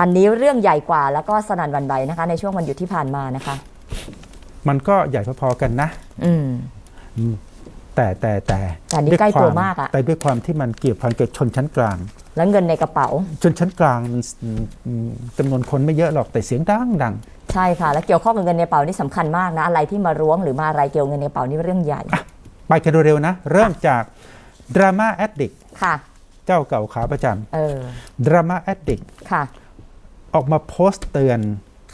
อันนี้เรื่องใหญ่กว่าแล้วก็สนั่นหวันไหวนะคะ ในช่วงวันหยุดที่ผ่านมานะคะ มันก็ใหญ่พอๆกันนะ อืม แต่แต่แต่แต่นี่ด้วยใกล้ตัวควมากอะ แต่ด้วยความที่มันเกี่ยวพันกับชนชั้นกลาง แล้วเงินในกระเป๋า ชนชั้นกลางมันอืมจำนวนคนไม่เยอะหรอกแต่เสียงดังดังใช่ค่ะ แล้วเกี่ยวข้องกับเงินในกระเป๋านี่สำคัญมากนะอะไรที่มาล้วงหรือมาอะไรเกี่ยวกับเงินในกระเป๋านี่เรื่องใหญ่ไปกันเร็วๆนะ เริ่มจากดราม่าแอดดิกค่ะ เจ้าเก่าขาประจเออำดราม่าแอดดิกค่ะ ออกมาโพสต์เตือน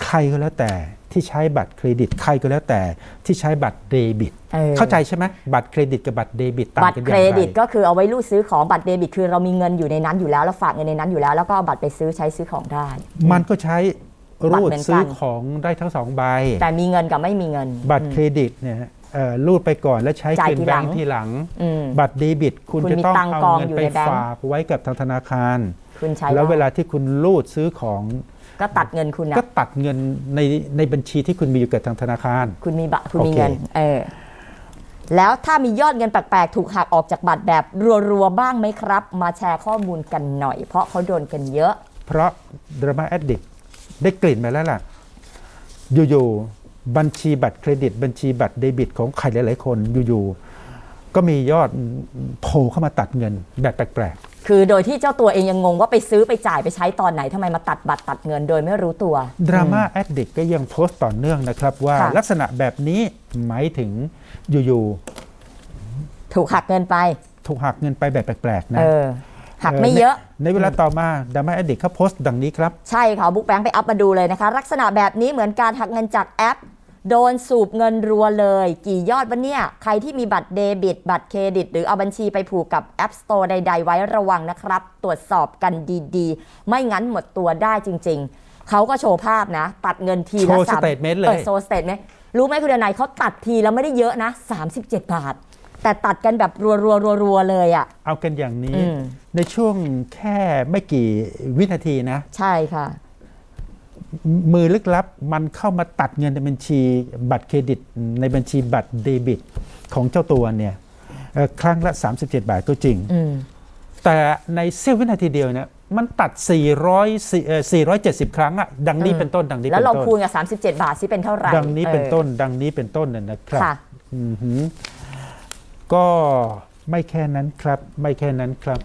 ใครก็แล้วแต่ที่ใช้บัตรเครดิตใครก็แล้วแต่ที่ใช้บัตรเดบิต เออ เข้าใจใช่ไหมบัตรเครดิตกับบัตรเดบิตต่างบัตกันรอเคย่างรไรดิตก็คือเอาไว้รูดซื้อของบัตรเดบิตคือเรามีเงินอยู่ในนั้นอยู่แล้วเราฝากเงินในนั้นอยู่แล้วแล้วก็เอาบัตรไปซื้อใช้ซื้อของได้ มันก็ใช้รูดบัตรเหมือนกัน ซื้อของได้ทั้งสองใบ แต่มีเงินกับไม่มีเงิน บัตรเครดิตเนี่ยเอ่อรูดไปก่อนแล้วใช้จ่ายคืนทีแบหลังงค์ทีหลัง อืมบัตรเดบิตคุณคุณจะมีต้องตังค์เอากองเงินอยู่ไปในแบงค์ ฝากไว้กับทางธนาคาร คุณใช้แล้วได้เวลาที่คุณรูดซื้อของก็ตัดเงินคุณนะก็ตัดเงินในในบัญชีที่คุณมีอยู่กับทางธนาคาร คุณมีบัตรคุณมีโอเคเงินเออแล้วถ้ามียอดเงินแปลกๆ ถูกหักออกจากบัตรแบบรัวๆ บ้างไหมครับ มาแชร์ข้อมูลกันหน่อย เพราะเขาโดนกันเยอะ เพราะดราม่าแอดดิกได้กลิ่นมาแล้วล่ะ อยู่ๆบัญชีบัตรเครดิต บัญชีบัตรเดบิตของใครหลายๆคนอยู่ๆก็มียอดโผล่เข้ามาตัดเงินแบบแปลก คือโดยที่เจ้าตัวเองยังงงว่าไปซื้อไปจ่ายไปใช้ตอนไหนทำไมมาตัดบัตรตัดเงินโดยไม่รู้ตัวๆดราม่าแอดดิกก็ยังโพสต์ต่อเนื่องนะครับ ว่าค่ะ ลักษณะแบบนี้หมายถึงอยู่ถูกหักเงินไป ๆถูกหักเงินไปแบบแปลกๆนะเออ หักไม่เยอะ ในในเวลาต่อมาดราม่าแอดดิกเขาโพสต์ดังนี้ครับ ใช่ค่ะบุ๊กแบงค์ไปอัพมาดูเลยนะคะ ลักษณะแบบนี้เหมือนการหักเงินจากแอป โดนสูบเงินรัวเลย กี่ยอดวะเนี่ย ใครที่มีบัตรเดบิต บัตรเครดิต หรือเอาบัญชีไปผูกกับ App Store ใด ๆ ไว้ระวังนะครับ ตรวจสอบกันดีๆ ไม่งั้นหมดตัวได้จริง ๆ เขาก็โชว์ภาพนะ ตัดเงินทีละโชว์สาม statement เลยออโชว์สเตทเมนต์รู้ไหมคุณเดนายเขาตัดทีแล้วไม่ได้เยอะนะ 37 บาท แต่ตัดกันแบบรัวๆๆๆเลยอะ เอากันอย่างนี้ อืม ในช่วงแค่ไม่กี่วินาทีนะ ใช่ค่ะ มือลึกลับมันเข้ามาตัดเงินในบัญชีบัตรเครดิต ในบัญชีบัตรเดบิตของเจ้าตัวเนี่ยเอ่อครั้งละ 37 บาทก็จริงอืมแต่ในเสี้ยววินาทีเดียวเนี่ยมันตัด 400เอ่อ470 ครั้งอะดังนี้อืมเป็นต้นดังนี้แล้วเป็นลองต้นคูณกับ 37 บาทซิเป็นเท่าไหร่ดังนี้เป็นออต้น ดังนี้เป็นต้นน่ะนะครับค่ะอือหือก็ไม่แค่นั้นครับ ไม่แค่นั้นครับ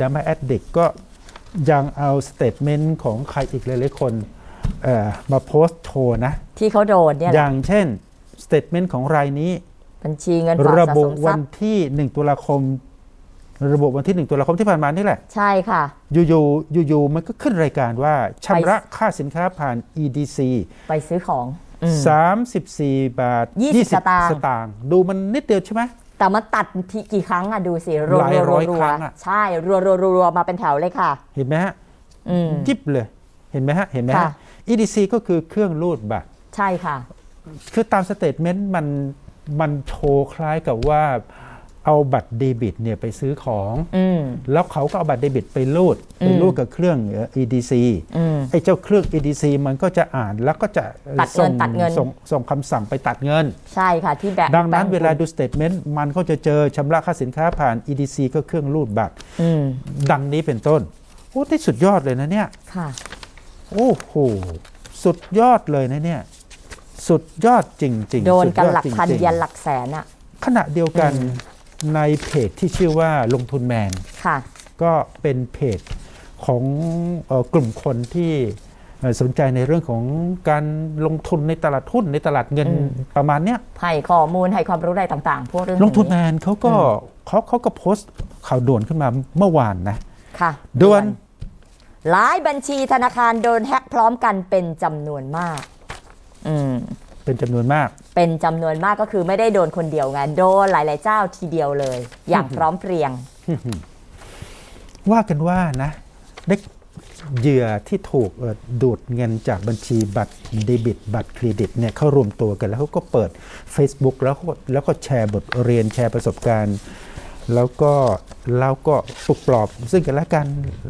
ดัมมาแอดดิกก็ยังเอาสเตทเมนต์ของใครอีกหลายๆคนเอ่อ มาโพสต์โชว์นะ ที่เขาโดนเนี่ยอแหละย่างเช่นสเตทเมนต์ของรายนี้บัญชีเงินฝากระสะบุสมทวัรันพย์ที่1ตุลาคม ระบุวันที่1ตุลาคมที่ผ่านมานี่แหละ ใช่ค่ะ อยู่ๆอยู่ๆมันก็ขึ้นรายการว่าชำระค่าสินค้าผ่าน EDC ไปซื้อของอืม34 บาท 20 สตางค์สตางค์ดูมันนิดเดียวใช่ไหมแต่มันตัดทีกี่ครั้งอะดูสิรัวหลายร้อยครั้งอะๆใช่ รัวๆรัวๆมาเป็นแถวเลยค่ะ เห็นไหมฮะอืมยิบเลย เห็นไหมฮะเห็นไหมค่ะฮะ EDC ก็คือเครื่องรูดบัตร ใช่ค่ะ คือตามสเตทเมนต์มันมันโชว์คล้ายกับว่าเอาบัตรเดบิตเนี่ยไปซื้อของ อืม แล้วเขาก็เอาบัตรเดบิตไปรูดอืมไปรูดกับเครื่องเอ่อ EDC อืม ไอ้เจ้าเครื่อง EDC มันก็จะอ่านแล้วก็จะตัดเงินส่งตัดเงิน ส่งส่งคำสั่งไปตัดเงิน ใช่ค่ะที่แบบดังนั้นแบเวค์ลาดูสเตทเมนต์มันก็จะเจอชำระค่าสินค้าผ่าน EDC ก็เครื่องรูดบัตร อืมดังนี้เป็นต้น โอ้ที่สุดยอดเลยนะเนี่ย ค่ะ โอ้โห สุดยอดเลยนะเนี่ย สุดยอดจริงๆโดนกันสุยอหลักพันจริงๆยันหลักแสนอะขณะเดียวกันอืมในเพจที่ชื่อว่าลงทุนแมนค่ะ ก็เป็นเพจของเออกลุ่มคนที่เอ่อสนใจในเรื่องของการลงทุนในตลาดหุ้นในตลาดเงินอืมประมาณเนี้ยให้ข้อมูลให้ความรู้อะไรต่างๆ พวกเรื่องลงทุนแมนี้นเขาก็เขาเขาก็โพสต์ข่าวด่วนขึ้นมาเมื่อวานนะค่ะด่วน หลายบัญชีธนาคารโดนแฮกพร้อมกันเป็นจำนวนมาก อืม เป็นจำนวนมาก เป็นจำนวนมากก็คือไม่ได้โดนคนเดียวไงโดนหลาย ๆ เจ้าทีเดียวเลย อย่างพร้อมเพรียง ว่ากันว่านะได้เหยื่อที่ถูกเอ่อดูดเงินจากบัญชีบัตรเดบิต บัตรเครดิตเนี่ยเขารวมตัวกันแล้วเขาก็เปิด Facebook แล้วก็แล้วก็แชร์บทเรียนแชร์ประสบการณ์ แล้วก็แล้วก็ปลุกปลอบซึ่งกันและกัน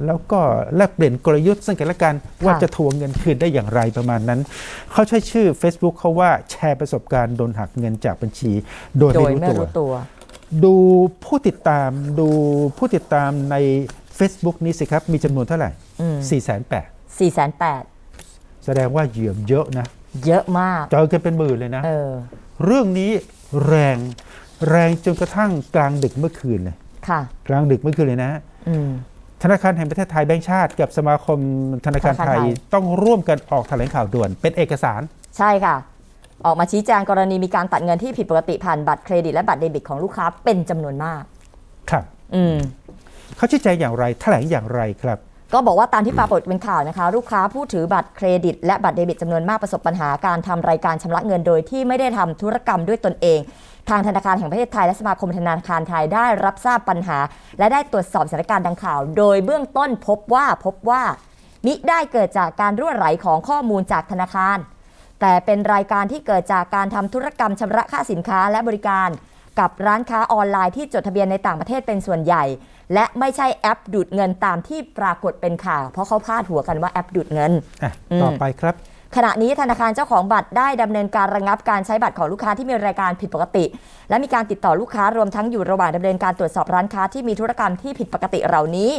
แล้วก็แลกเปลี่ยนกลยุทธ์ซึ่งกันและกัน ว่าจะทวงเงินคืนได้อย่างไรประมาณนั้น เขาใช้ชื่อ Facebook เขาว่าแชร์ประสบการณ์โดนหักเงินจากบัญชี โดยโดไม่ยรู้ไม่ตัวรู้ตัวดูผู้ติดตามดูผู้ติดตามใน Facebook นี้สิครับ มีจำนวนเท่าไหร่อืม4 8 0 0 0 4 8 0 0แสดงว่าเหยื่อเยอะนะ0เยอะมาก เจอกันเป็นหมื่นเลยนะเออเรื่องนี้แรง แรงจนกระทั่งกลางดึกเมื่อคืนเลยค่ะกลางดึกเมื่อคืนเลยนะอืมธนาคารแห่งประเทศไทยแบงก์ชาติ กับสมาคมธนาคารธนาคารไทไทยยต้องร่วมกันออกแถลงข่าวด่วน เป็นเอกสาร ใช่ค่ะ ออกมาชี้แจงกรณีมีการตัดเงินที่ผิดปกติผ่านบัตรเครดิตและบัตรเดบิตของลูกค้าเป็นจำนวนมาก ครับ อืมเขาชี้แจงอย่างไรแถลงอย่างไรครับก็บอกว่าตามที่ปรากฏเป็นข่าวนะคะ ลูกค้าผู้ถือบัตรเครดิต และบัตรเดบิตจำนวนมากประสบปัญหาการทำรายการชำระเงินโดยที่ไม่ได้ทำธุรกรรมด้วยตนเอง ทางธนาคารแห่งประเทศไทยและสมาคมธนาคารไทยได้รับทราบปัญหา และได้ตรวจสอบสถานการณ์ดังข่าว โดยเบื้องต้นพบว่าพบว่า มิได้เกิดจากการรั่วไหลของข้อมูลจากธนาคาร แต่เป็นรายการที่เกิดจากการทำธุรกรรมชำระค่าสินค้าและบริการ กับร้านค้าออนไลน์ที่จดทะเบียนในต่างประเทศเป็นส่วนใหญ่ และไม่ใช่แอปดูดเงินตามที่ปรากฏเป็นข่าว เพราะเขาพาดหัวกันว่าแอปดูดเงิน อะ อืม ต่อไปครับ ขณะนี้ธนาคารเจ้าของบัตรได้ดำเนินการระงับการใช้บัตรของลูกค้าที่มีรายการผิดปกติ และมีการติดต่อลูกค้ารวมทั้งอยู่ระหว่างดำเนินการตรวจสอบร้านค้าที่มีธุรกรรมที่ผิดปกติเหล่านี้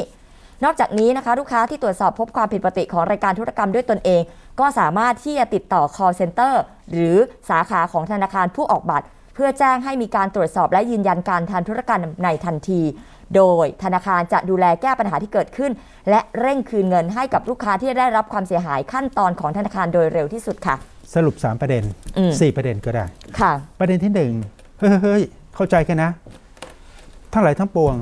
นอกจากนี้นะคะลูกค้าที่ตรวจสอบพบความผิดปกติของรายการธุรกรรมด้วยตนเอง ก็สามารถที่จะติดต่อ call center หรือสาขาของธนาคารผู้ออกบัตร เพื่อแจ้งให้มีการตรวจสอบและยืนยันการทำธุรกรรมในทันที โดยธนาคารจะดูแลแก้ปัญหาที่เกิดขึ้น และเร่งคืนเงินให้กับลูกค้าที่ได้รับความเสียหายขั้นตอนของธนาคารโดยเร็วที่สุดค่ะ สรุป 3 ประเด็น อืม 4 ประเด็นก็ได้ ค่ะ ประเด็นที่หนึ่งเฮ้ยเฮ้ยเข้าใจกันนะ ทั้งหลายทั้งปวง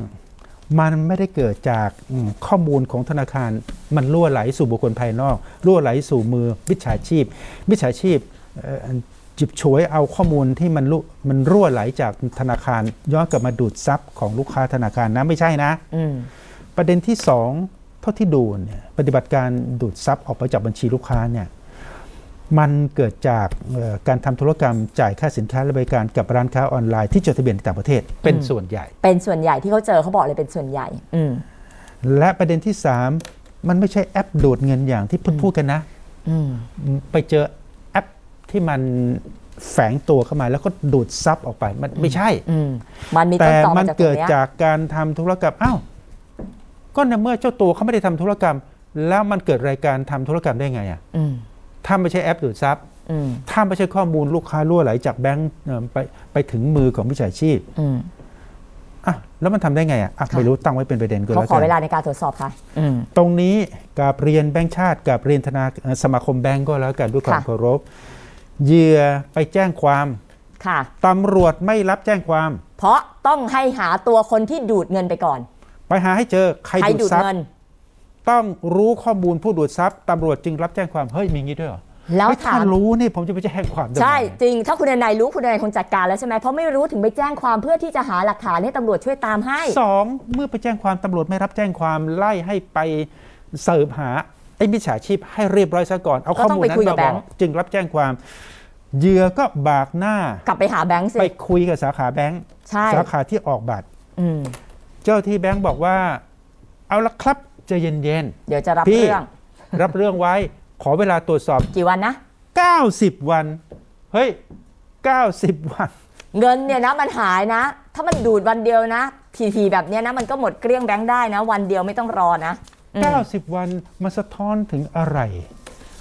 มันไม่ได้เกิดจากอืมข้อมูลของธนาคาร มันรั่วไหลสู่บุคคลภายนอก รั่วไหลสู่มือมิจฉาชีพมิจฉาชีพเอ่อ จิบฉวยเอาข้อมูลที่มันรั่วมันรั่วไหลจากธนาคาร ย้อนกลับมาดูดทรัพย์ของลูกค้าธนาคารนะไม่ใช่นะอืมประเด็นที่สองเท่าที่ดูเนี่ยปฏิบัติการดูดทรัพย์ออกไปจากบัญชีลูกค้าเนี่ยมันเกิดจากเอ่อการทำธุรกรรมจ่ายค่าสินค้าและบริการกับร้านค้าออนไลน์ที่จดทะเบียนในต่างประเทศเป็นอืมส่วนใหญ่ เป็นส่วนใหญ่ที่เขาเจอเขาบอกเลยเป็นส่วนใหญ่อืมและประเด็นที่สามมันไม่ใช่แอปดูดเงินอย่างที่พูดพูดกันนะอืมไปเจอแอป ที่มันแฝงตัวเข้ามาแล้วก็ดูดทรัพย์ออกไปมันไม่ใช่อืมมันมีต้แต่นตอมัมานจากตรเกิงดเนี้ยจากการทำธุรกรรมอ้าวก็ในเมื่อเจ้าตัวเขาไม่ได้ทำธุรกรรม แล้วมันเกิดรายการทำธุรกรรมได้ไงอะอืมถ้าไม่ใช่แอปดูดทรัพย์อืมถ้าไม่ใช่ข้อมูลลูกค้ารั่วไหลจากแบงก์เอ่อไปไปถึงมือของมิจฉาชีพอืมอะแล้วมันทำได้ไงอะอะค่ะไม่รู้ตั้งไว้เป็นประเด็นก็เขาแล้วขอกัเวนลาในการตรวจสอบค่ะอืมตรงนี้กับเรียนแบงก์ชาติกับเรียนธนาเอ่อสมาคมแบงก์ก็แล้วกันด้วยความค่ะเคารพ เหยื่อไปแจ้งความค่ะ ตำรวจไม่รับแจ้งความ เพราะต้องให้หาตัวคนที่ดูดเงินไปก่อน ไปหาให้เจอใครใครดูดูดดทรัพเงิย์นต้องรู้ข้อมูลผู้ดูดทรัพย์ตำรวจจึงรับแจ้งความเฮ้ยมีงี้ด้วยเหรอแล้วเฮ้ยถาถ้ามรู้นี่ผมจะไปแจ้งความได้ไงใช่จริง ถ้าคุณนายรู้คุณนายคงจัดการแล้วใช่ไหมเพราะไม่รู้ถึงไปแจ้งความเพื่อที่จะหาหลักฐานให้ตำรวจช่วยตามให้ สองเมื่อไปแจ้งความตำรวจไม่รับแจ้งความไล่ให้ไปเสิร์ฟหา ไอ้มิจฉาชีพให้เรียบร้อยซะก่อน เอาก็ข้อต้องมูลไปนั้คุยนกับมาแบบงอกค์จึงรับแจ้งความเหยื่อก็บากหน้า กลับไปหาแบงค์สิ ไปคุยกับสาขาแบงค์ใช่สาขาที่ออกบัตรอืมเจ้าที่แบงค์บอกว่า เอาละครับใจะเย็นเดี๋ยวจะรับพี่เรื่องๆรับเรื่องไว้ ขอเวลาตรวจสอบกี่วันนะ 90 วัน เฮ้ย 90 วัน เงินเนี่ยนะมันหายนะ ถ้ามันดูดวันเดียวนะ ทีๆแบบเนี้ยนะมันก็หมดเกลี้ยงแบงค์ได้นะ วันเดียวไม่ต้องรอนะอืม 90 วันมันสะท้อนถึงอะไร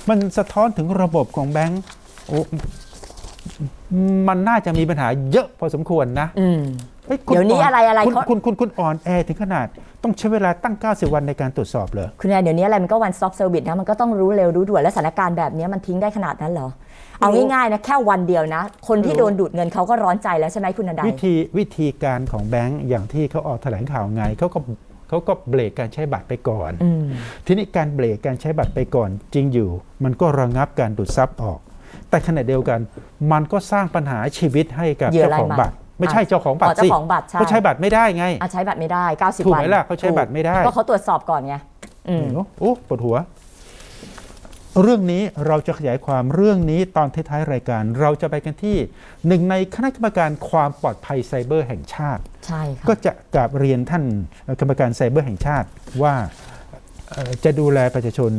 มันสะท้อนถึงระบบของแบงก์โอ้มันน่าจะมีปัญหาเยอะพอสมควรนะอืมฮ้คุณเดี๋ยวนี้นอะไรอะไรคุณเขาคุณคุณคุณอ่อนแอถึงขนาด ต้องใช้เวลาตั้ง 90 วันในการตรวจสอบเลยคุณนายเดี๋ยวนี้อะไรมันก็วัน stop service นะมันก็ต้องรู้เร็วรู้ด่วนและสถานการณ์แบบเนี้ยมันทิ้งได้ขนาดนั้นเหรอ เอาง่ายๆนะ แค่วันเดียวนะ คนที่รู้โดนดูดเงินเขาก็ร้อนใจแล้วใช่ไหมคุณนายวิธีวิธีการของแบงก์อย่างที่เขาออกแถลงข่าวไงเขาก็ เขาก็เบรกการใช้บัตรไปก่อนอืมทีนี้การเบรกการใช้บัตรไปก่อนจริงอยู่ มันก็ระงับการดูดทรัพย์ออก แต่ขณะเดียวกัน มันก็สร้างปัญหาชีวิตให้กับเหยื่อเจ้าของรายใหม่บัตรไม่ใช่เจ้าของบัตอ๋รอเจ้าสิของบัตรใช่เขาใช้บัตรไม่ได้ไงอะใช้บัตรไม่ได้ 90ถูกวันไหมล่ะเขาใช้บัตรไม่ได้ ก็เขาตรวจสอบก่อนไงอืมโอ้โอ้ปวดหัว เรื่องนี้เราจะขยายความเรื่องนี้ตอนท้ายๆรายการ เราจะไปกันที่หนึ่งในคณะกรรมการความปลอดภัยไซเบอร์แห่งชาติ ใช่ค่ะก็จะกราบเรียนท่านกรรมการไซเบอร์แห่งชาติว่าเอ่อจะดูแลประชาชน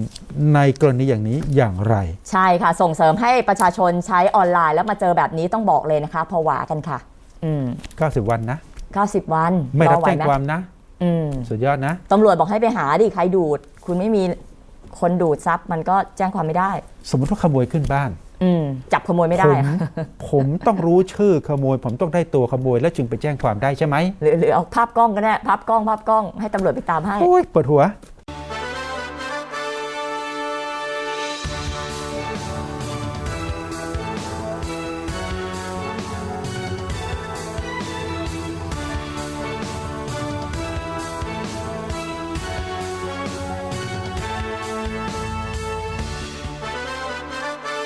ในกรณีอย่างนี้อย่างไร ใช่ค่ะ ส่งเสริมให้ประชาชนใช้ออนไลน์แล้วมาเจอแบบนี้ต้องบอกเลยนะคะผวากันค่ะ อืม90 วันนะ 90 วัน ไม่รับอหวแจ้งหความนะ อืมสุดยอดนะตำรวจบอกให้ไปหาดิใครดูด คุณไม่มี คนดูดทรัพย์มันก็แจ้งความไม่ได้ สมมติว่าขโมยขึ้นบ้าน อืมจับขโมยไม่ได้ผมอะผมต้องรู้ชื่อขโมย ผมต้องได้ตัวขโมย แล้วจึงไปแจ้งความได้ใช่ไหมหรือหรือเอาภาพกล้องก็ได้ภาพกล้องภาพกล้องให้ตำรวจไปตามให้ โอ้ยปวดหัว